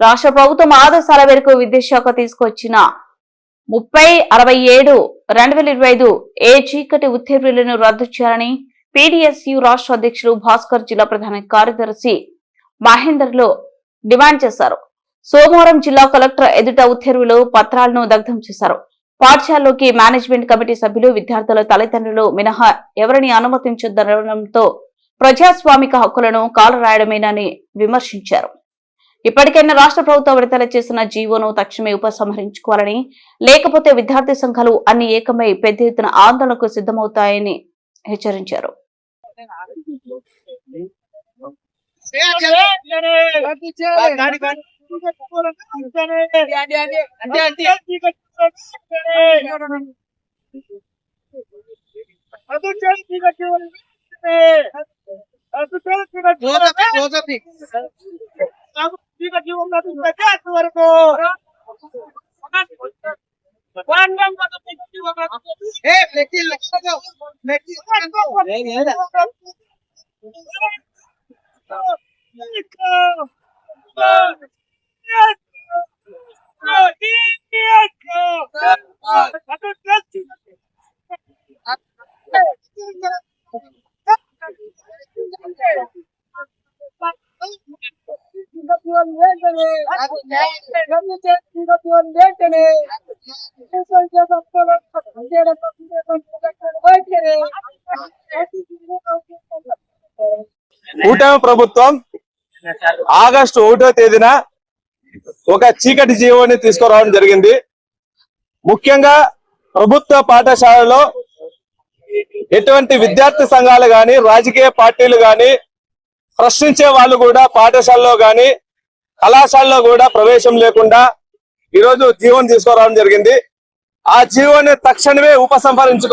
రాష్ట్ర ప్రభుత్వం ఆదేశాల మేరకు విద్యాశాఖ తీసుకొచ్చిన ముప్పై అరవై ఏడు రెండు వేల ఇరవై ఐదు ఏ చీకటి ఉత్తర్వులను రద్దు చేయాలని పీడీఎస్యు రాష్ట్ర అధ్యక్షులు భాస్కర్ జిల్లా ప్రధాన కార్యదర్శి మహేందర్లు డిమాండ్ చేశారు. సోమవారం జిల్లా కలెక్టర్ ఎదుట ఉత్తర్వులు పత్రాలను దగ్ధం చేశారు. పాఠశాలలోకి మేనేజ్మెంట్ కమిటీ సభ్యులు విద్యార్థుల తల్లిదండ్రులు మినహా ఎవరిని అనుమతించదనడంతో ప్రజాస్వామిక హక్కులను కాలరాయడమేనని విమర్శించారు. ఇప్పటికైనా రాష్ట్ర ప్రభుత్వం విడుదల చేసిన జీవోను తక్షణమే ఉపసంహరించుకోవాలని లేకపోతే విద్యార్థి సంఘాలు అన్ని ఏకమై పెద్ద ఎత్తున ఆందోళనకు సిద్ధమవుతాయని హెచ్చరించారు. వరకు కూటమి ప్రభుత్వం ఆగస్టు ఒకటో తేదీన ఒక చీకటి జీవోని తీసుకురావడం జరిగింది. ముఖ్యంగా ప్రభుత్వ పాఠశాలలో ఎటువంటి విద్యార్థి సంఘాలు గాని రాజకీయ పార్టీలు గాని ప్రశ్నించే వాళ్ళు కూడా పాఠశాలలో గాని కళాశాలలో కూడా ప్రవేశం లేకుండా ఈరోజు జీవోని తీసుకురావడం జరిగింది. ఆ జీవోని తక్షణమే ఉపసంహరించుకో